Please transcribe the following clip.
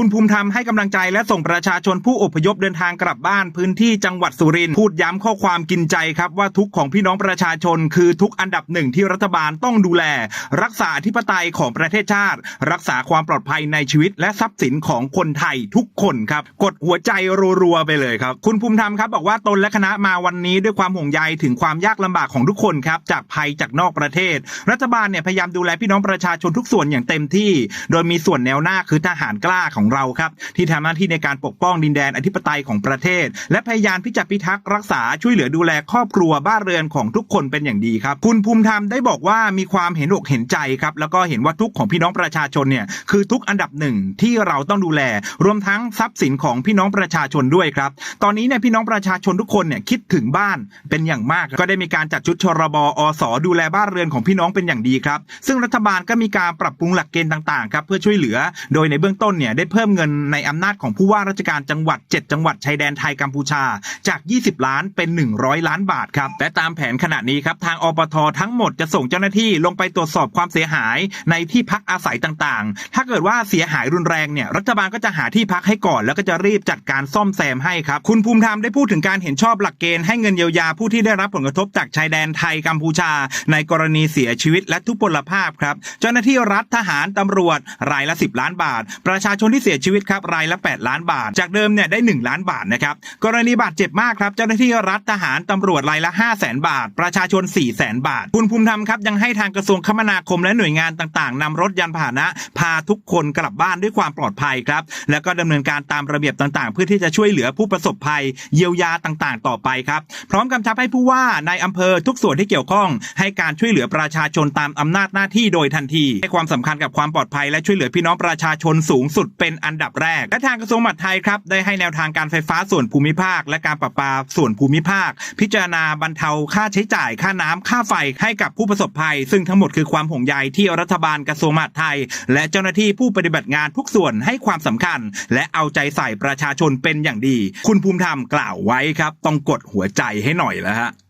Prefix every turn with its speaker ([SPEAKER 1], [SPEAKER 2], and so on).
[SPEAKER 1] คุณภูมิธรรมให้กำลังใจและส่งประชาชนผู้อพยพเดินทางกลับบ้านพื้นที่จังหวัดสุรินทร์พูดย้ำข้อความกินใจครับว่าทุกของพี่น้องประชาชน คือทุกอันดับหนึ่งที่รัฐบาลต้องดูแล รักษาอธิปไตยของประเทศชาติ รักษาความปลอดภัยในชีวิต และทรัพย์สินของคนไทยทุกคนครับ กดหัวใจรัวๆไปเลยครับ คุณภูมิธรรมครับบอกว่าตนและคณะมาวันนี้ด้วยความห่วงใยถึงความยากลำบากของทุกคนครับจากภัยจากนอกประเทศ รัฐบาลเนี่ยพยายามดูแลพี่น้องประชาชนทุกส่วนอย่างเต็มที่ โดยมีส่วนแนวหน้าคือทหารกล้าของเราครับ ที่ทำหน้าที่ในการปกป้องดินแดนอธิปไตยของประเทศ และพยายามที่จะพิทักษ์รักษาช่วยเหลือดูแลครอบครัวบ้านเรือนของทุกคนเป็นอย่างดีครับ คุณภูมิธรรมได้บอกว่ามีความเห็นอกเห็นใจครับ แล้วก็เห็นว่าทุกของพี่น้องประชาชนเนี่ยคือทุกอันดับหนึ่งที่เราต้องดูแล รวมทั้งทรัพย์สินของพี่น้องประชาชนด้วยครับ ตอนนี้เนี่ยพี่น้องประชาชนทุกคนเนี่ยคิดถึงบ้านเป็นอย่างมาก ก็ได้มีการจัดชุดชรบอสดูแลบ้านเรือนของพี่น้องเป็นอย่างดีครับ ซึ่งรัฐบาลก็มีการปรับปรุงหลักเกณฑ์ต่างๆครับเพื่อช่วยเหลือ โดยในเบื้องต้นเนี่ยได้เพิ่มเงินในอำนาจของผู้ว่าราชการจังหวัด 7 จังหวัดชายแดนไทยกัมพูชาจาก 20 ล้านเป็น 100 ล้านบาทครับและตามแผนขณะนี้ครับทางอปททั้งหมดจะส่งเจ้าหน้าที่ลงไปตรวจสอบความเสียหายในที่พักอาศัยต่างๆ ถ้าเกิดว่าเสียหายรุนแรงเนี่ยรัฐบาลก็จะหาที่พักให้ก่อน แล้วก็จะรีบจัดการซ่อมแซมให้ครับคุณภูมิธรรมได้พูดถึงการเห็นชอบหลักเกณฑ์ให้เงินเยียวยาผู้ที่ได้รับผลกระทบจากชายแดนไทยกัมพูชา ในกรณีเสียชีวิตและทุพพลภาพครับเจ้าหน้าที่รัฐทหารตำรวจรายละ 10 ล้านบาท ประชาชนที่เสียชีวิตครับรายละ 8 ล้านบาท จากเดิมเนี่ยได้ 1 ล้านบาทนะครับกรณีบาดเจ็บมากครับเจ้าหน้าที่รัฐทหารตำรวจรายละ 5 0 0 0 0 0บาท ประชาชน 4 0 0 0 0 0บาท คุณภูมิธรรมครับยังให้ทางกระทรวงคมนาคมและหน่วยงานต่างๆนำรถยานพาหนะ พาทุกคนกลับบ้านด้วยความปลอดภัยครับแล้วก็ดำเนินการตามระเบียบต่างๆ เพื่อที่จะช่วยเหลือผู้ประสบภัย เยียวยาต่างๆ ต่อไปครับพร้อมกำชับให้ผู้ว่าในอำเภอทุกส่วนที่เกี่ยวข้อง ให้การช่วยเหลือประชาชนตามอำนาจหน้าที่โดยทันที ให้ความสำคัญกับความปลอดภัยและช่วยเหลือพี่น้องประชาชนสูงสุดเป็น็นอันดับแรกและทางกระทรวงมหาดไทยครับได้ให้แนวทางการไฟฟ้าส่วนภูมิภาค และการประปาส่วนภูมิภาค พิจารณาบรรเทาค่าใช้จ่ายค่าน้ำค่าไฟให้กับผู้ประสบภัย ซึ่งทั้งหมดคือความห่วงใยที่รัฐบาลกระทรวงมหาดไทย และเจ้าหน้าที่ผู้ปฏิบัติงานทุกส่วนให้ความสำคัญ และเอาใจใส่ประชาชนเป็นอย่างดี คุณภูมิธรรมกล่าวไว้ครับ ต้องกดหัวใจให้หน่อยแล้วฮะ